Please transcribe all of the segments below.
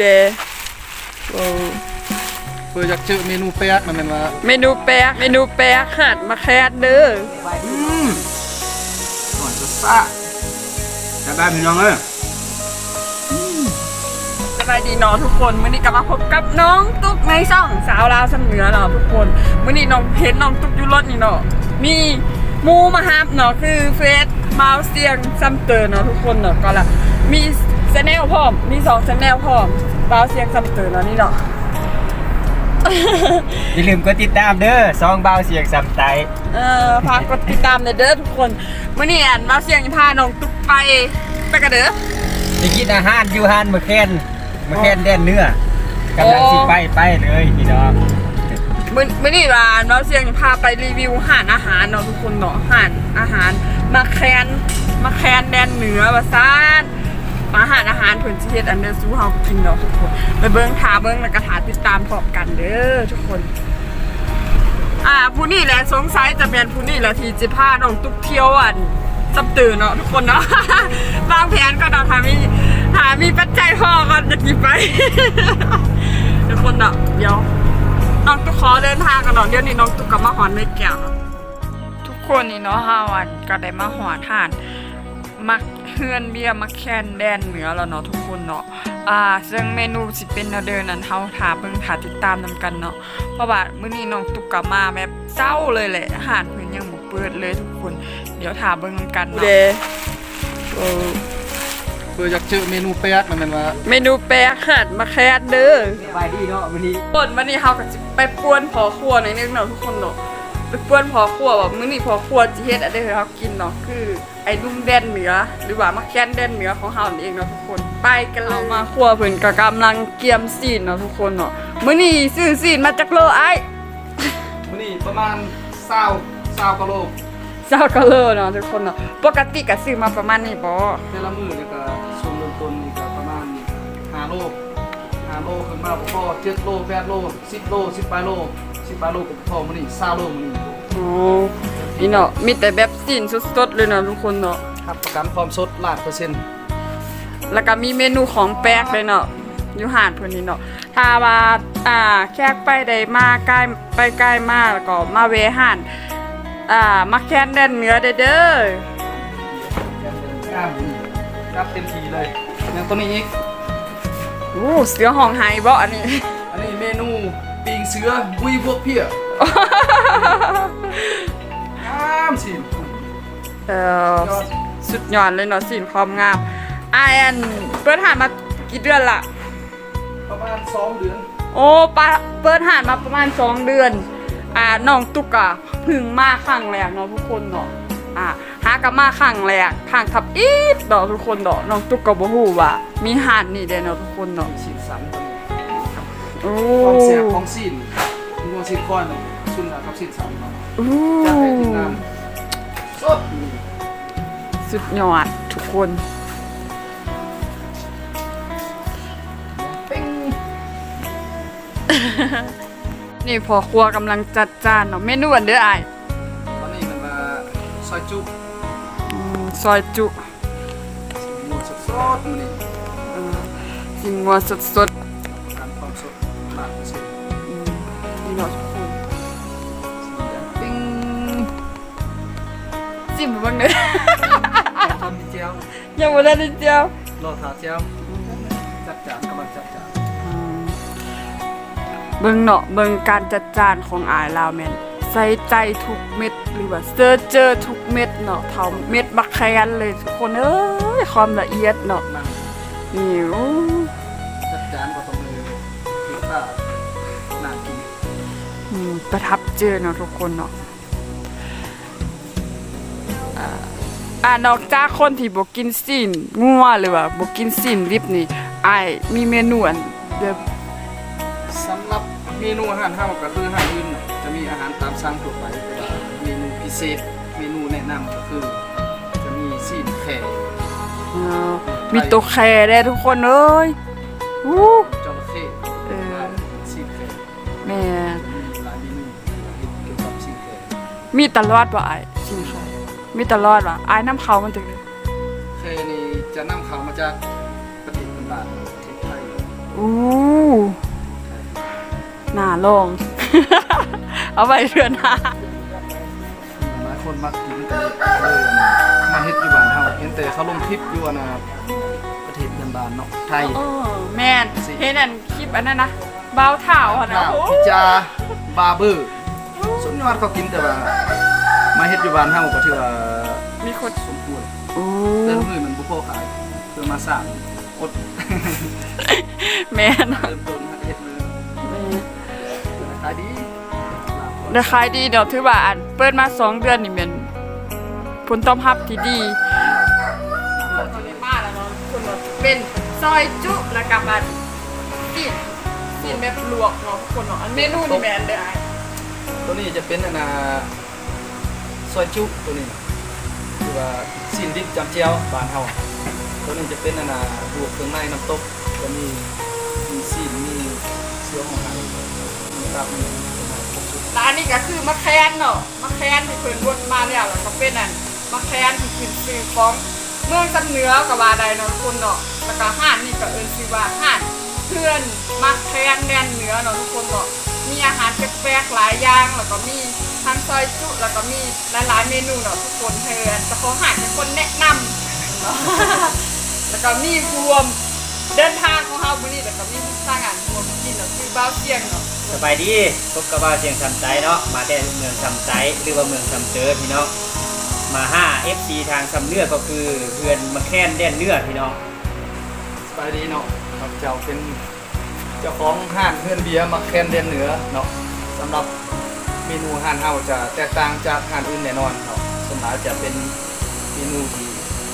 เดโอ้เพื่ออยากเจอเมนูแป๊กมันแม่นว่าเมนูแป๊กเมนูแป๊กหัดมาแคดเด้ออืมหอนจะซ่าจะได้พี่น้องเอ้ยสบายดีเนาะทุกคนมื้อนี้กลับมาพบกับน้องตุ๊กในช่องสาวลาวสำเหนือเนาะทุกคนมื้อนี้น้องเพชรน้องตุ๊กอยู่รถนี่เนาะมีหมูมาฮับเนาะคือเฟสมาเสียงซัมเตอร์เนาะทุกคนเนาะก็ละมี ชแนลพร้อม มีสองชแนลพร้อมบาวเสียงซัมเตอร์เนาะนี่เนาะ อย่าลืมกดติดตามเด้อซองเบาเสียงสำไตเออฝากกดติดตามเลยเด้อทุกคนมื่อนี้อ่านมาเสียงพาน้องตุ๊กไปไปกันเด้อ ไปกินอาหารอยู่ฮานมาแคนมาแคนแดนเนื้อกำลังสิไปไปเลยพี่น้องมื่อมื่อนี้ร้านมาเสียงพาไปรีวิวอาหารอาหารเนาะทุกคนเนาะอาหารอาหารมาแคนมาแคนแดนเหนือว่าซ่าน มาอาหารอาหารเพิ่นสิเฮ็ดอันเดอร์ซูเฮากินเนาะทุกคน ไปเบิ่งทาเบิ่งแล้วก็ถาติดตามพร้อมกันเด้อทุกคน อ่าผู้นี่แหละสงสัยจะเป็นผู้นี่แหละที่จะพาน้องตุ๊กเที่ยวอันจำตื่นเนาะทุกคนเนาะวางแผนก็เราหามีหามีปัจจัยพอก่อนจะกี่ไปทุกคนเนาะเดี๋ยวน้องตุ๊กขอเดินทางกันเนาะเดี๋ยวนี้น้องตุ๊กกับมาหอนไม่แก้วทุกคนนี่เนาะฮาวันก็ได้มาหอนทานมัก เฮือนเบียร์มักแคนแดนเหนือแล้วเนาะทุกคนเนาะอ่าซึ่งเมนูสิเป็นแนวเดินนั้นเฮาถาเบิ่งถาติดตามนำกันเนาะเพราะว่ามื้อนี้น้องตุกกลับมาแบบเศร้าเลยแหละอาหารเพิ่นยังบ่เปิดเลยทุกคน เดี๋ยวถาเบิ่งนำกันเนาะเออเพื่ออยากเจอเมนูแป๊กมันแม่นว่าเมนูแป๊กหัดมาแคดเด้อสบายดีเนาะวันนี้ก่อนวันนี้เฮาก็สิไปป่วนพอครัวหน่อยนึงเนาะทุกคนเนาะ ไปป่วนพอครัวแบบมื้อนี้พอครัวสิเฮ็ดอะไรให้เฮากินเนาะคือไอ้นุ่มแดนเหนือ หรือว่ามาแคนแดนเหนือของเฮานั่นเองเนาะทุกคนไปกันเลยมาครัวเพิ่นก็กำลังเกียมซีนเนาะทุกคนเนาะมื้อนี้ซื้อซีนมาจากโลไอ้มื้อนี้ประมาณ20 20กิโลเจ้าก็เลอเนาะทุกคนเนาะปกติก็ซื้อมาประมาณนี้บ่แต่ละมื้อนี่ก็ช่วงเริ่มต้นนี่ก็ประมาณ5โล5โลขึ้นมาบ่พอ7โล8โล10โล10ปลายโล 10ปลายโลก็พอมื้อนี้20โลมื้อนี้อ๋อนี่เนาะมีแต่แบบซีนสดๆเลยเนาะทุกคนเนาะครับประกันความสดล้านเปอร์เซ็นต์แล้วก็มีเมนูของแปลกเลยเนาะอยู่หาดเพิ่นนี่เนาะถ้าว่าอ่าแขกไปได้มาใกล้ไปใกล้มาแล้วก็มาเวะหานอ่ามาแคนแดนเหนือเด้อเด้อกล้ามนี่กล้ามเต็มทีเลยอย่างตัวนี้อีกอู้เสือห้องไห้บ่อันนี้อันนี้เมนูปีง เสือบุยพวกเพี้ยงามสิเออสุดยอดเลยเนาะสินความงามอายอันเปิดหานมากี่เดือนละประมาณ2เดือน โอ้ปะเปิดหานมาประมาณ2เดือน อ่าน้องตุกอะเพึ่งมาครั้งแรกเนาะทุกคนเนาะอ่าหากะมาครั้งแรกครั้งทับอีดดอกทุกคนดอกน้องตุกก็บ่ฮู้ว่ามีหานนี่เด้เนาะทุกคนเนาะสีสันตัวนี้ โอ้ความแซ่บของซีนมีความซีนก้อนชุนกับซีนสันเนาะอู้จะให้ทีมงานสดสุดยอดทุกคนปิ้งนี่พอครัวกำลังจัดจานเนาะเมนูอันเด้ออ้ายตอนนี้มันมาซอยจุอืมซอยจุหมูสดสดๆนี่เออสิงัวสดก จิ้มเบิ่งเด้อทำเจียวยังบ่ได้นิดเดียวรอทาเจียวจัดจานกำลังจัดจานเบิ่งเนาะเบิ่งการจัดจานของอายลาวแม่นใส่ใจทุกเม็ดหรือว่าเซอร์เจอทุกเม็ดเนาะเท่าเม็ดบักแคนเลยทุกคนเอ้ยความละเอียดเนาะนั่งนี่โอ้จัดจานก็ต้องเลยพิซซ่าน่ากินอืมประทับเจอเนาะทุกคนเนาะ อ่าอ่านอกจากคนที่บ่กินซีนงัวหรือว่าบ่กินซีนดิบนี่อายมีเมนูอันเดียวสำหรับเมนูอาหารเฮาก็คืออาหารอื่นน่ะจะมีอาหารตามสั่งทั่วไปแต่ว่าเมนูพิเศษเมนูแนะนำก็คือ จะมีซีนแข่เอ่อมีตัวแคร์ได้ทุกคนเอ้ยอู้ จระเข้เออซีนแข่แม่มีหลายเมนูเกี่ยวกับซีนแข่มีตลอดบ่อายจริงค่ะ มีตลอดว่ะอายน้ำเขามันตึกเลยแข่นี่จะนำเข้ามาจากประเทศเพื่อนบ้านประเทศไทยออู้หน้าลง เอาไปเรือนหน้าหลายคนมักกินแต่เลยมาเฮ็ดอยู่บ้านเฮาเห็นแต่เขาลงคลิปอยู่อะนะประเทศเพื่อนบ้านเนาะไทย เออแม่นเห็นอันคลิปอันนั้นนะเบาเท้าอะนะข้าวโอ้พิจาบาร์เบอร์ส่วนยอดเขากินแต่ว่า มาเฮ็ดอยู่บ้านเฮาก็ถือว่ามีคนสมควรโอ้แต่มื้อมันบ่พอขายเพื่อมาสร้างอดแม่นเริ่มต้นเฮ็ดเลยขายดีราคายดีเดี๋ยวถือว่าอันเปิดมาสองเดือนนี่แม่นผลตอบรับที่ดีมาแล้วเนาะคนเป็นซอยจุแล้วกับอันกินกินแบบลวกเนาะทุกคนเนาะอันเมนูนี่แม่นเด้อตัวนี้จะเป็นอันน่ะซ อยจุตัวนี้คือว่าซีนดิบจำเจียวบานเฮาตัวนี้จะเป็นอันน่ะลวกเครื่องในน้ำตกก็มีมีซีนมีเสื้อของไทยมีตับมีครบร้านนี้ก็คือมะแคนเนาะมะแคนที่เพิ่นวนมาเนี่ยแล้วก็เป็นอันมะแคนที่ขึ้นชื่อของเมืองสำเนือกับว่าใดเนาะทุกคนเนาะแล้วก็ห้านนี่ก็เอิ้นชื่อว่าห้านเพื่อนมะแคนแดนเหนือเนาะทุกคนเนาะมีอาหารแปลกๆหลายอย่างแล้วก็มี ทั้งซอยจุแล้วก็มีหลายๆเมนูเนาะทุกคนเฮือนเจ้าของห้านเป็นคนแนะนำเนาะแล้วก็มีรวมเดินทางของเฮามื้อนี้แล้วก็มีทางอ่านรวมกินเนาะคือบ้าวเสียงเนาะสบายดีพบกับว่าเสียงสำใจเนาะมาแต่เมืองสำใจหรือว่าเมืองสำเจอพี่น้องมาห้า FC ทางสำเนื้อก็คือเพื่อนมาแค้นแดนเนื้อพี่น้องสบายดีเนาะครับเจ้าเป็นเจ้าของห้านเพื่อนเบียร์มาแคนเดนเหนือเนาะสำหรับ เมนูห้านเฮาจะแตกต่างจากห้านอื่นแน่นอนเนาะส่วนมากจะเป็นเมนูที่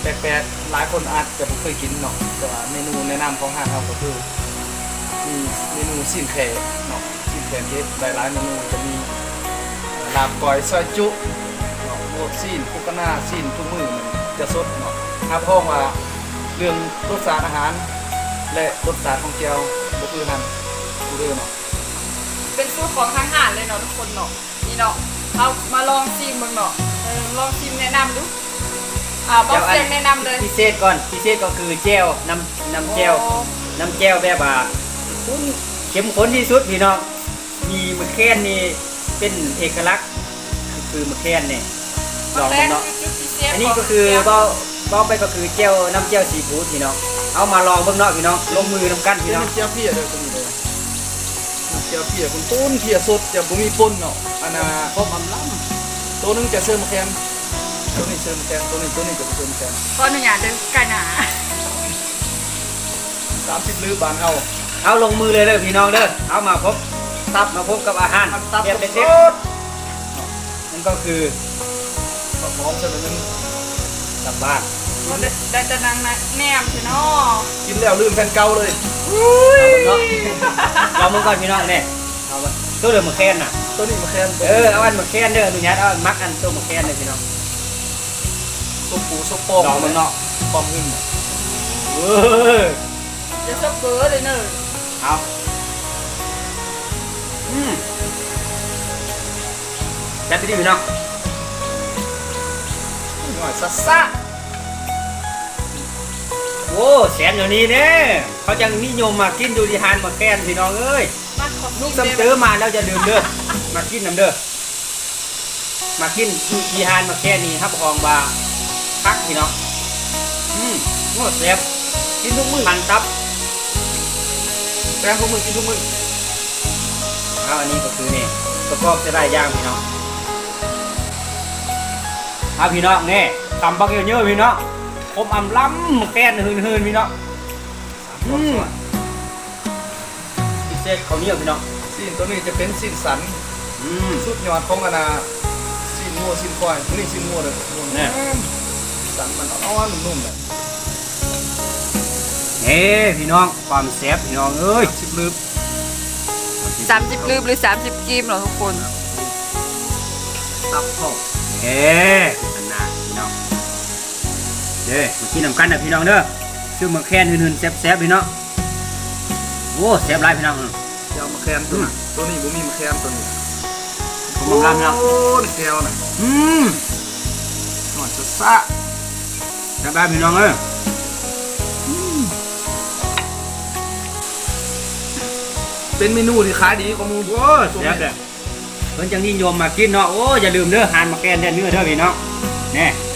แปลกๆหลายคนอาจจะไม่เคยกินเนาะแต่ว่าเมนูแนะนำของห้านเฮาก็คือมีเมนูสิ้นแขเนาะสิ้นแขเฮ็ดหลายๆเมนูจะมีลาบก้อยซอยจุเนาะลวกซีนคุกกะหน้าซีนทุกมือมันจะสดเนาะถ้าพ้องว่าเรื่องรสชาติอาหาร และรสชาติของเจียวก็คือนั้นคือเรื่องเนาะ สูตรของทางหารเลยเนาะทุกคนเนาะนี่เนาะเอามาลองชิมมึงเนาะเออลองชิมแนะนำดูอ่าบอกเสียงแนะนำเลยพิเศษก่อนพิเศษก็คือแจวน้ำน้ำแจวโอ้น้ำแจวแบบว่าคุ้นเข้มข้นที่สุดพี่น้องมีมะแค้นนี่เป็นเอกลักษณ์คือมะแค้นเนี่ยลองแรดูกเนาะคือจุดพิเศษอันนี้ก็คือเบ้าเบ้าไปก็คือแจวน้ำแจวซีฟู้ดพี่น้องเอามาลองเบิ่งเนาะพี่น้องลงมือทำกันพี่เจียน้วองเจียวเพียเลยตัวนี้ เลยเจียวเพียคุณต้นเพียสดจะบ่มีปนเนาะอันน่ะพบอำล้ำตัวหนึงจะเสริมแคมตัวนี้เสริมแคมตัวนี้ตัวนี้จะเสริมแคมก็หนึ่งอย่างเดินไก่หนาสามสิบลือบานเฮาเอาลงมือเลยเลยพี่น้องเด้อเอามาพบตับมาพบกับอาหารตับแบบสเด็ดดๆนั่นก็คือๆหอมสักหน่อยนึงกลับบ้านก็ได้จะนั่งนะแนมใช่เนาะกินแล้วลืมแฟนเก่าเลย เอาเบิ่งเนาะเรามือก่อนพี่น้องเนี่ยเอามาตัวเดิมมะแค้นน่ะ ตัวนี้มาแคนเออเอาอันมะแค้นเด้อหนูยัดเอาอันมักอันตัวมะแค้นเลยพี่น้องส้มปูส้มปอมลองมันเนาะปอมหึ่งเออจะชอบเบอร์เลยเนอะเอาอืมจัดไปดิพี่น้องหน่อยซัสซะ โอ้แสนอยู่นี้เนี่ยเขาจังนิยมมากินอยู่ที่หานมะแค้นพี่น้องเอ้ยมาขอลูกซ้ำเตอมาแล้วจะดื่มเด้อมากินน้ำเด้อมากินยีฮานมาแค่นี้ครับของบาพักพี่น้องอืมโง่แซ่บกินทุกมื้อพันตับแปลงทุกมื้อกินทุกมื้อเอาอันนี้ก็คือนี่ประกอบจะได้ย่างพี่น้องเอาพี่น้องนี่ตำบักเยอะๆพี่น้อง ผมอำล้ำมาแค่นหืนๆพี่น้องอืมพิเศษเขาวเหนียวพี่น้องซีนตัวนี้จะเป็นซีนสันอืม สุดยอดของอนาซีนงัวซีนควายตัวนี้ซีนงัวเลยงัวเนี่ยสันมันอ่อนๆนุ่มๆเลยเฮ้พี่น้องความแซ่บพี่น้องเอ้ยสิบลืบสามสิบลืมหรือสามสิบกิมเหรอทุกคน ตับเข้าเฮ้อันน่ะพี่น้อง เด้มากินน้ำกันนะพี่น้องเด้อชื่อมาแค่นหืนๆแซ่บๆพี่น้องโอ้แซ่บหลายพี่น้องเจ้ามาแคนตัวนี้ตัวนี้บ่มีมาแคนตัวนี้ผมลำๆนะโอ้นี่แก้วน่ะอืมหน่อยจะซะแซ่บหลายพี่น้องเอ้ยเป็นเมนูที่ขายดีของหมูโอ้แซ่บเลยเพิ่นจังนิยมมากินเนาะโอ้อย่าลืมเด้อหานมาแกนเด้อเนื้อเด้อพี่น้องแน่อืม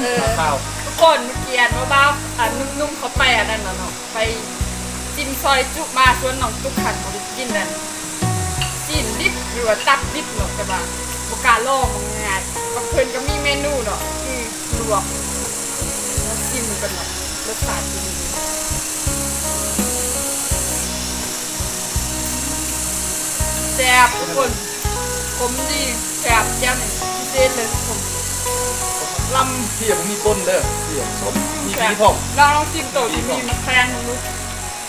เออข้าวทุกคนเมื่อกี้อันว่าบ้าอันนุ่มๆเขาไปอันนั้นน่ะเนาะไปกินซอยจุมาชวนน้องตุ๊กขันเขาไปกินนั่นกินดิบหรือว่าตับดิบเนาะแต่ว่าบกล้าลองมันง่ายกับเพิ่นก็มีเมนูเนาะคือลวกแล้วชิมกันเนาะรสชาติเป็นยังไงแซ่บทุกคนผมดีแซ่บแจ่มพิเศษเลยผม ลำเพียบมีต้นเด้อเพียบส้มมีปีพร้อมเราลองชิมตัวที่มีมะแขนลูก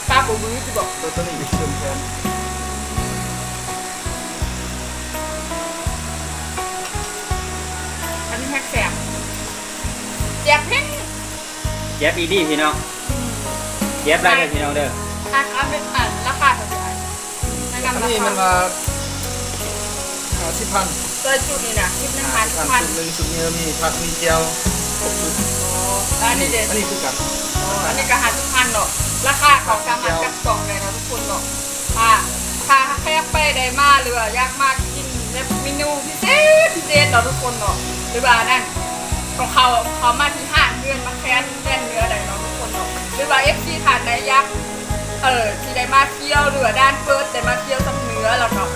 ป้าผมมือจะบอกตัวตัวนี้เติมแทนอันนี้แพ็กแสบเจ็บเพ่งแซ่บอีดีพี่น้องแซ่บได้เด้อพี่น้องเด้ออาคาเป็นอันราคาเท่าไหร่แนะอันนำรานี้คามันมาห้าสิบพัน เจอจุดนี้นะคลิปหนึ่งพัห้านสิบพัพันนสุดหนึ่งสุดเนื้อมีผักมีเจียวครบสุดแล้วอันนี้เด็ดอันนี้คือกันอันนี้ก็หาทุกพันเนาะราคาของสามารถกับกล่องเลยนะทุกคนเนาะค่ะค่ะแค่ไปได้มาหรือว่าอยากมากินแบบเมนูพิเศษพิเศษเนาะทุกคนเนาะหรือว่านั่นก็เขาเขามาที่ห้างเดือนมาแค้นแค้นเนื้อได้เนาะทุกคนเนาะหรือว่าเอฟซีทานได้ยักษ์เออที่ได้มาเที่ยวเรือด้านเฟิร์สได้มาเที่ยวสำเหนือแล้วเนาะ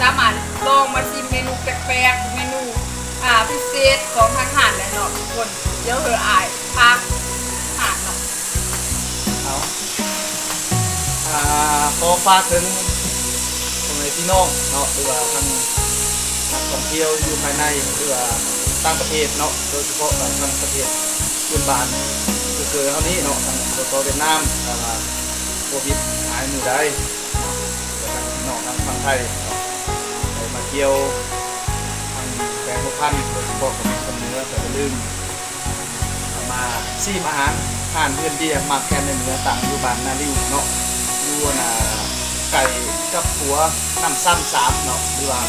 สามารถลองมาชิมเมนูแปลกๆ เมนูอ่าพิเศษของทางหารเลยเนาะทุกคนเดี๋ยอะเหอะอายพาหารเนาะเอาอ่าขอฝากถึงคนในพี่น้องเนาะหรือว่าทางนักท่องเที่ยวอยู่ภายในหรือว่าต่างประเทศเนาะโดยเฉพาะทางประเทศพื้นบ้านก็คือเท่านี้เนาะทางตัวโตเวียดนามแต่าโควิดหายมือได้แล้วทางพี่น้องทางฝั่งไทย เนาะไปมาเที่ยวทางแปลงพันธุ์โดยเฉพาะของคนเนือแต่อย่าลืมมาซีมอาหารทานเพื่อนเดียมาแคนในเนื้อต่างอยู่บ้านนาริวเนาะอยู่นาไก่กับหัวน้ำซ้ำสามเนาะหรือว่า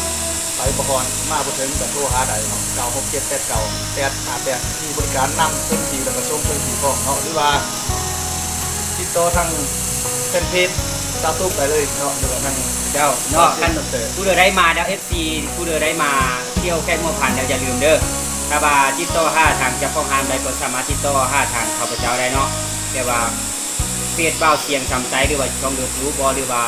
ไปอุปกรณ์มาบ่ถึงกับโทรหาใดเนาะเก้าหกเจ็ดแปดเก้าแปดหาแปดมีบริการนำเครื่องทีแล้วก็ส่งเครื่องทีพร้อมเนาะหรือว่าติดต่อทางแฟนเพจสาตุ๊กไปเลยเนาะหรือว่าทาง เจ้าเนาะเสีคัยนงดนตรีผู้เดินได้มาแล้ว FC ผู้เดินได้มาเที่ยวแค่งัวพันธุ์เดี๋ยวอย่าลืมเด้อถ้าว่าติดต่อห้าทางเจ้าของร้านใดก็สามารถติดต่อห้าทางข้าพเจ้าได้เนาะแต่ว่าเฟซเบ้าเสียงสำใจหรือว่าช่องยูทูบหรือว่า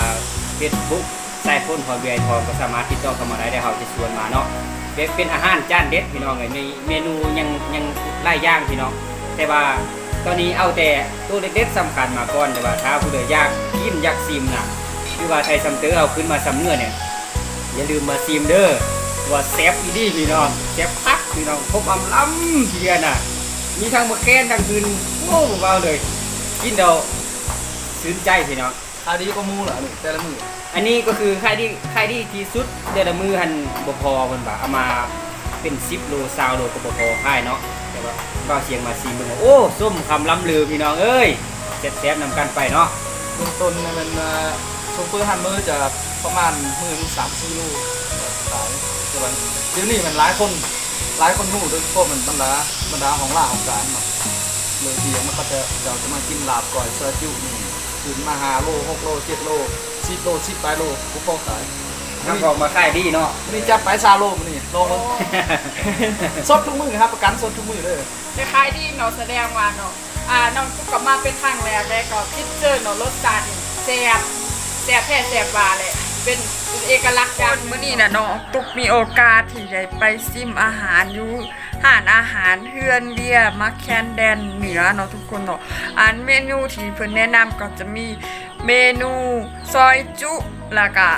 เฟซบุ๊กใส่พ้นพอเบียร์ทองก็สามารถติดต่อเข้ามาได้ได้เขาจะชวนมาเนาะเป็นเป็นอาหารจานเด็ดพี่น้องเลยมีเมนูยังยังไล่ย่างพี่น้องแต่ว่าตอนนี้เอาแต่ตัวเด็ดๆสำคัญมาก่อนแต่ว่าถ้าผู้เดินอยากกินอยากซิมน่ะ คือว่าไทยซัมเตอร์เอาขึ้นมาซ้ำเนื้อเนี่ยอย่าลืมมาซีมเด้อว่าแซฟอีดี้พี่น้องแซฟพักพี่น้องครบอำล้ำทีเดียวน่ะ มีทั้งมะแคนทั้งคืนโอ้เบาเลย กินเดาซื้นใจพี่น้องขายดีก็มูล่ะนี่แต่ละมืออันนี้ก็คือค่ายที่ค่ายที่ที่สุดเดือนละมือหันบพอคนบ่าเอามาเป็นซิปโลซาวโลก็บพอค่ายเนาะแต่ว่าก็เสียงมาซีมเบิ่งว่าโอ้ส้มคำล้ำลือพี่น้องเอ้ยแซ่บๆนำกันไปเนาะเบื้องต้นเนี่ยมันอ่าโชเฟอร์ฮันเมอจะประมาณมือสามสี่ลูกขายแต่ว่าเดี๋ยวนี้มันหลายคนหลายคนหูโดยเฉพาะมันบรรดาบรรดาของล่าของการเนาะเลยเดียวมันก็จะเราจะมากินลาบก่อยเซอร์จิวนี่คืนมาหาโลหกโลเจ็ดโลสิบโลสิบปลายโลกูพอขายทำออกมาค่ายดีเนาะนี่จับไปซาโลมันนี่โลมันสดทุกมือครับประกันสดทุกมือเลยคล้ายๆที่เนาะแสดงว่าเนาะอ่าน้องกกลับมาเป็นครั้งแรกแล้วก็คิดเจอเนาะรสชาตินี่แซ่บ แซ่บแท้แซ่บหวานเลยเป็นเป็นเอกลักษณ์อย่างมื้อนี้น่ะน้องตุกมีโอกาสที่ได้ไปซิมอาหารอยู่หานอาหารเฮือนเดียมาแคนแดนเหนือเนาะทุกคนเนาะอันเมนูที่เพิ่นแนะนำก็จะมีเมนูซอยจุแล้วก็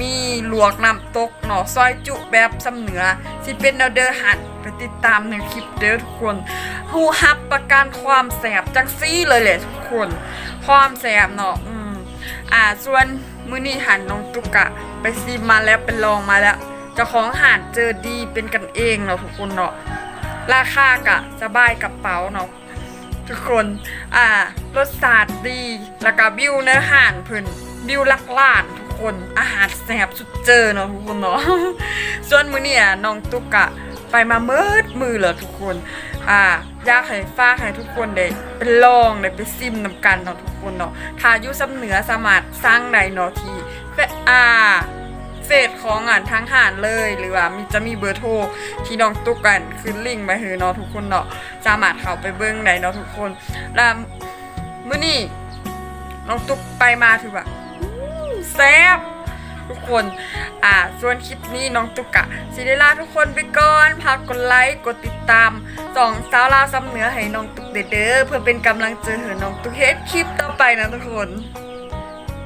มีลวกน้ำตกเนาะซอยจุแบบสำเหนือสิเป็นแนวเดอหันไปติดตามในคลิปเด้อทุกคนฮูฮับประกันความแสบจังซี่เลยแหละทุกคน ความแสบเนาะ อ่าส่วนมื้อนี้หันน้องตุกกะ ไปซีมมาแล้วเป็นลองมาแล้วเจ้าของหานเจอดีเป็นกันเองเนาะทุกคนเนาะราคากะสบายกระเป๋าเนาะทุกคนอ่ารสชาติดีแล้วก็บิวเนื้อห่านเพิ่นบิวลักลานทุกคนอาหารแซ่บสุดเจอเนาะทุกคนเนาะส่วนมื้อนี่น้องตุ๊กะไปมาเมิดมือเลยทุกคน อ่าอยากให้ฝาให้ทุกคนได้ไปลองได้ไปซิมนำกันเนาะทุกคนเนาะถ้าอยู่สำเหนือสามารถสร้างได้เนาะที่เฟอ่าเฟซของอ่านทั้งหารเลยหรือว่ามีจะมีเบอร์โทรที่น้องตุ๊กกันขึ้นลิงก์ไปให้เนาะทุกคนเนาะสามารถเข้าไปเบิ่งได้เนาะทุกคนแล้วมื้อนี้น้องตุ๊กไปมาถือว่าแซ่บ ทุกคน อ่า ส่วนคลิปนี้น้องตุกกะสิได้ลาทุกคนไปก่อนพากกดไลค์กดติดตามสองสาวลาวซ้ำเหนือให้น้องตุกเด้อเด้อเพื่อเป็นกำลังใจให้น้องตุกเฮ็ดคลิปต่อไปนะทุกคน